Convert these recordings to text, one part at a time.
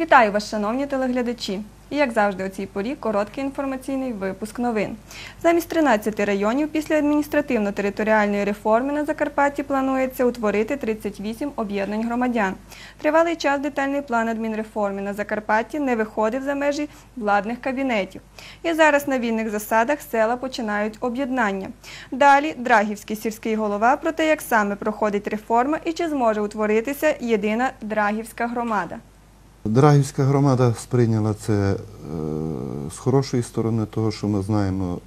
Вітаю вас, шановні телеглядачі! І як завжди, у цій порі короткий інформаційний випуск новин. Замість 13 районів після адміністративно-територіальної реформи на Закарпатті планується утворити 38 об'єднань громадян. Тривалий час детальний план адмінреформи на Закарпатті не виходив за межі владних кабінетів. І зараз на вільних засадах села починають об'єднання. Далі Драгівський сільський голова про те, як саме проходить реформа і чи зможе утворитися єдина Драгівська громада. Драгівська громада сприйняла це е, з хорошої сторони, того, що ми знаємо,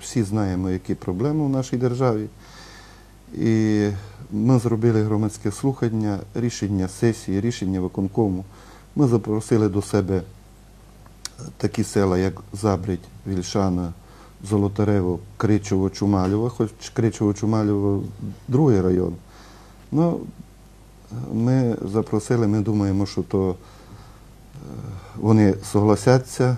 всі знаємо, які проблеми в нашій державі. І ми зробили громадське слухання, рішення сесії, рішення виконкому. Ми запросили до себе такі села, як Забрідь, Вільшана, Золотарево, Кричово, Чумалєво, хоч Кричово, Чумалєво другий район. Ну, ми запросили, ми думаємо, що то е, вони согласяться,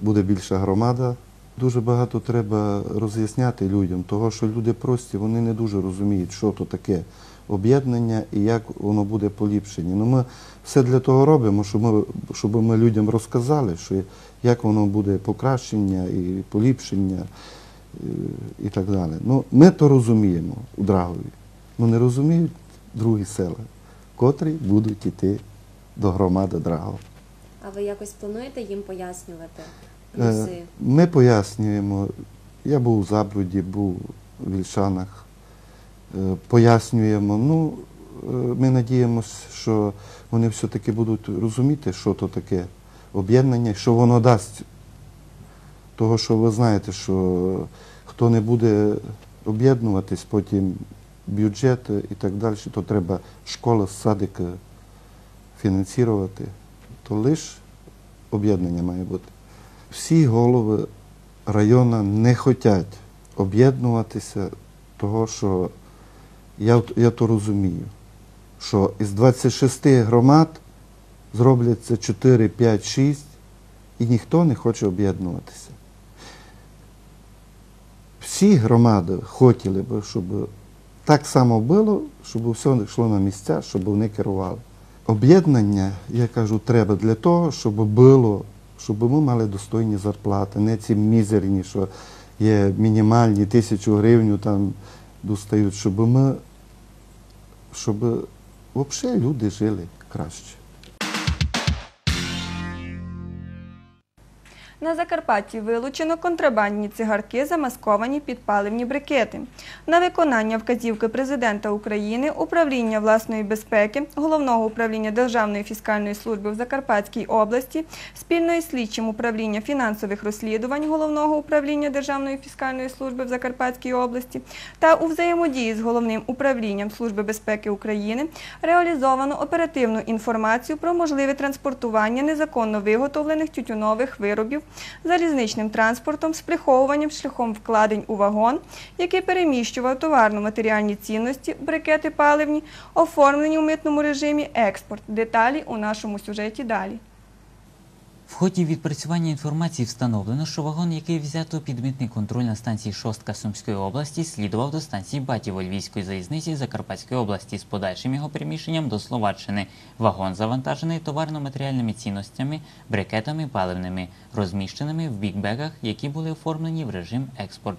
буде більша громада. Дуже багато треба роз'ясняти людям, того що люди прості, вони не дуже розуміють, що то таке об'єднання і як воно буде поліпшення. Ну, ми все для того робимо, щоб ми, щоб ми людям розказали, що як воно буде покращення і поліпшення е, і так далі. Ну, ми то розуміємо у Драгові. Ну не розуміють другі села, котрі будуть йти до громади Драгова. А ви якось плануєте їм пояснювати Е. Ми пояснюємо. Я був у Забруді, був у Вільшанах. Е, Пояснюємо. Ну, е, ми надіємося, що вони все-таки будуть розуміти, що то таке об'єднання, що воно дасть. Того, що ви знаєте, що хто не буде об'єднуватись, потім бюджет і так далі, то треба школи, садики фінансувати, то лише об'єднання має бути. Всі голови району не хочуть об'єднуватися, того, що я, я то розумію, що із 26 громад зробляться 4, 5, 6, і ніхто не хоче об'єднуватися. Всі громади хотіли б, щоб так само було, щоб все йшло на місця, щоб вони керували. Об'єднання, я кажу, треба для того, щоб було, щоб ми мали достойні зарплати, не ці мізерні, що є мінімальні тисячу гривень там достають, щоб ми, щоб взагалі люди жили краще. На Закарпатті вилучено контрабандні цигарки, замасковані під паливні брикети. На виконання вказівки президента України, управління власної безпеки, головного управління Державної фіскальної служби в Закарпатській області, спільно із слідчим управління фінансових розслідувань головного управління Державної фіскальної служби в Закарпатській області та у взаємодії з головним управлінням Служби безпеки України реалізовано оперативну інформацію про можливе транспортування незаконно виготовлених тютюнових виробів залізничним транспортом з приховуванням шляхом вкладень у вагон, який переміщував товарно-матеріальні цінності, брикети паливні, оформлені у митному режимі експорт. Деталі у нашому сюжеті далі. В ході відпрацювання інформації встановлено, що вагон, який взято під митний контроль на станції Шостка Сумської області, слідував до станції Батіво Львівської залізниці Закарпатської області з подальшим його переміщенням до Словаччини. Вагон завантажений товарно-матеріальними цінностями, брикетами паливними, розміщеними в бікбегах, які були оформлені в режим експорт.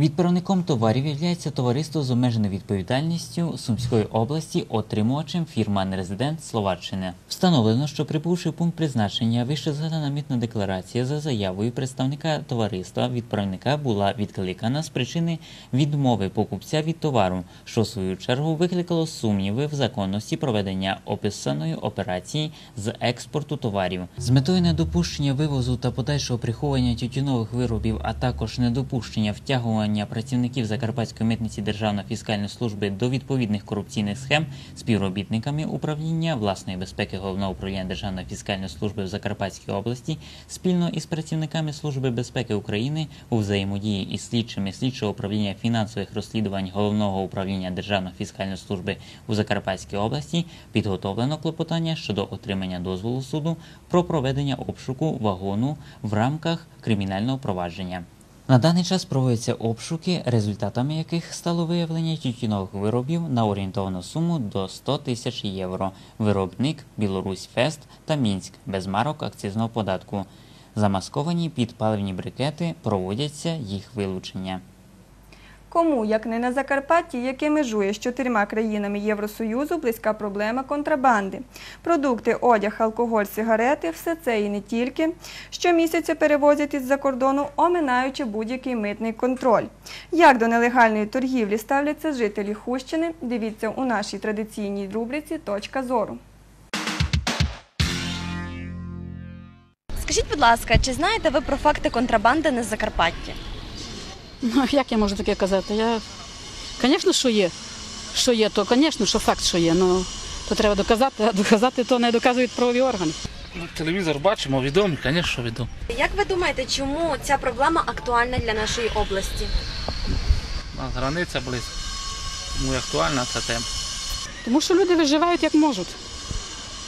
Відправником товарів є товариство з обмеженою відповідальністю Сумської області, отримувачем фірма «Нерезидент» Словаччини. Встановлено, що прибувши в пункт призначення, вище згадана митна декларація за заявою представника товариства відправника була відкликана з причини відмови покупця від товару, що в свою чергу викликало сумніви в законності проведення описаної операції з експорту товарів. З метою недопущення вивозу та подальшого приховування тютюнових виробів, а також недопущення втягування працівників Закарпатської митниці Державної фіскальної служби до відповідних корупційних схем співробітниками управління власної безпеки головного управління Державної фіскальної служби в Закарпатській області спільно із працівниками Служби безпеки України у взаємодії із слідчими слідчого управління фінансових розслідувань головного управління Державної фіскальної служби у Закарпатській області підготовлено клопотання щодо отримання дозволу суду про проведення обшуку вагону в рамках кримінального провадження. На даний час проводяться обшуки, результатами яких стало виявлення тютюнових виробів на орієнтовну суму до 100 тисяч євро. Виробник Білорусь Фест та Мінськ без марок акцизного податку. Замасковані під паливні брикети проводяться їх вилучення. Кому, як не на Закарпатті, яке межує з чотирма країнами Євросоюзу, близька проблема контрабанди. Продукти, одяг, алкоголь, сигарети все це і не тільки. Щомісяця перевозять із-за кордону, оминаючи будь-який митний контроль. Як до нелегальної торгівлі ставляться жителі Хущини, дивіться у нашій традиційній рубриці Точка зору. Скажіть, будь ласка, чи знаєте ви про факти контрабанди на Закарпатті? Ну, як я можу таке казати? Я, звісно, що є. Що є, то, звісно, що факт, що є. Ну, то треба доказати, а доказати то не доказують правові органи. Ну, Телевізор бачимо, відомі, звісно, відомі. Як ви думаєте, чому ця проблема актуальна для нашої області? У нас границя близько. Тому і актуальна ця тема. Тому що люди виживають як можуть.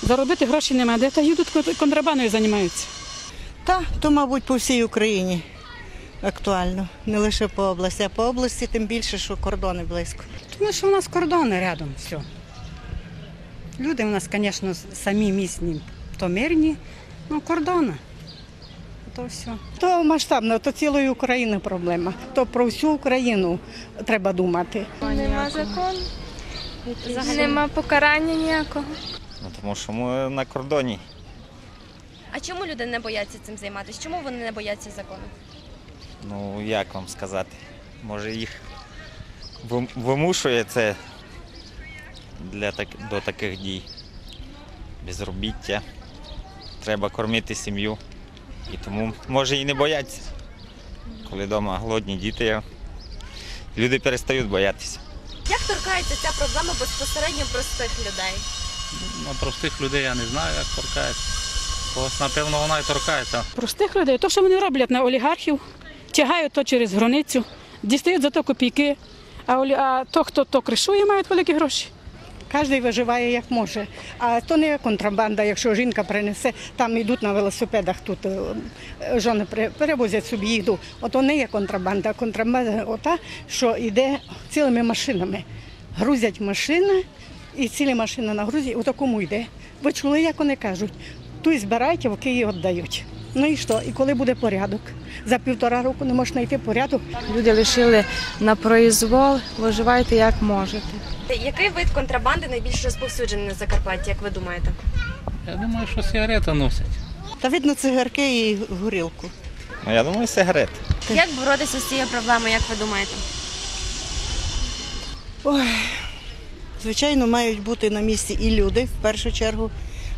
Заробити гроші немає, де та їдуть кон- контрабандою займаються. Та, то, мабуть, по всій Україні актуально. Не лише по області, а по області тим більше, що кордони близько. Тому що у нас кордони рядом все. Люди у нас, звісно, самі місні, то мирні, ну кордони. То все. То масштабно, то цілої України проблема. То про всю Україну треба думати. Нема закону. Нема покарання ніякого. Ну, тому що ми на кордоні. А чому люди не бояться цим займатися? Чому вони не бояться закону? Ну, як вам сказати? Може їх вимушує це для так, до таких дій. Безробіття. Треба кормити сім'ю. І тому може і не бояться. Коли вдома голодні діти, люди перестають боятися. Як торкається ця проблема безпосередньо простих людей? Ну, простих людей я не знаю, як торкається. Когось, напевно, вона і торкається. Простих людей, то, що вони роблять на олігархів, тягають то через границю, дістають за то копійки, а, то, хто то кришує, мають великі гроші. Кожен виживає як може. А то не контрабанда, якщо жінка принесе, там йдуть на велосипедах, тут е, жони перевозять собі їду. Ото не є контрабанда. Контрабанда ота, що йде цілими машинами. Грузять машини і цілі машини на грузі, у такому йде. Ви чули, як вони кажуть? Ту збирайте, в Київ віддають. Ну і що? І коли буде порядок? За півтора року не можна знайти порядок. Люди лишили на произвол, виживайте як можете. Який вид контрабанди найбільш розповсюджений на Закарпатті, як ви думаєте? Я думаю, що сигарети носять. Та видно цигарки і горілку. Ну, я думаю, сигарет. Як боротися з цією проблемою, як ви думаєте? Ой, звичайно, мають бути на місці і люди, в першу чергу,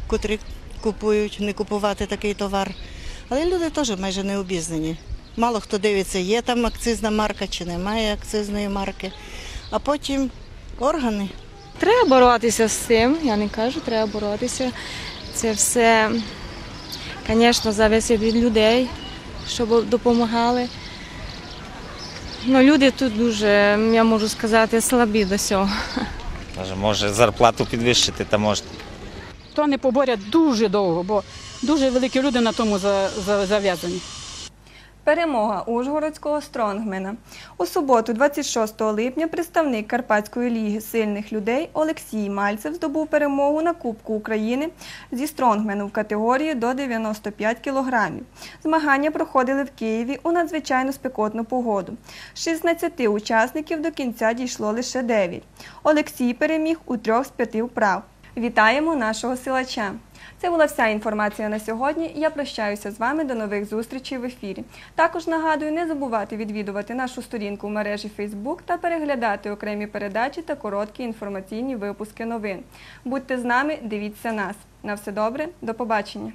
котрі купують, не купувати такий товар. Але люди теж майже не обізнані. Мало хто дивиться, є там акцизна марка чи немає акцизної марки. А потім органи. Треба боротися з цим, я не кажу, треба боротися. Це все, звісно, залежить від людей, щоб допомагали. Ну, люди тут дуже, я можу сказати, слабі до цього. Може, може зарплату підвищити та можна. То не поборять дуже довго, бо дуже великі люди на тому за- за- зав'язані. Перемога Ужгородського стронгмена. У суботу, 26 липня, представник Карпатської ліги сильних людей Олексій Мальцев здобув перемогу на Кубку України зі стронгмену в категорії до 95 кілограмів. Змагання проходили в Києві у надзвичайно спекотну погоду. З 16 учасників до кінця дійшло лише 9. Олексій переміг у трьох з п'яти вправ. Вітаємо нашого силача! Це була вся інформація на сьогодні. Я прощаюся з вами до нових зустрічей в ефірі. Також нагадую не забувати відвідувати нашу сторінку в мережі Facebook та переглядати окремі передачі та короткі інформаційні випуски новин. Будьте з нами, дивіться нас. На все добре, до побачення.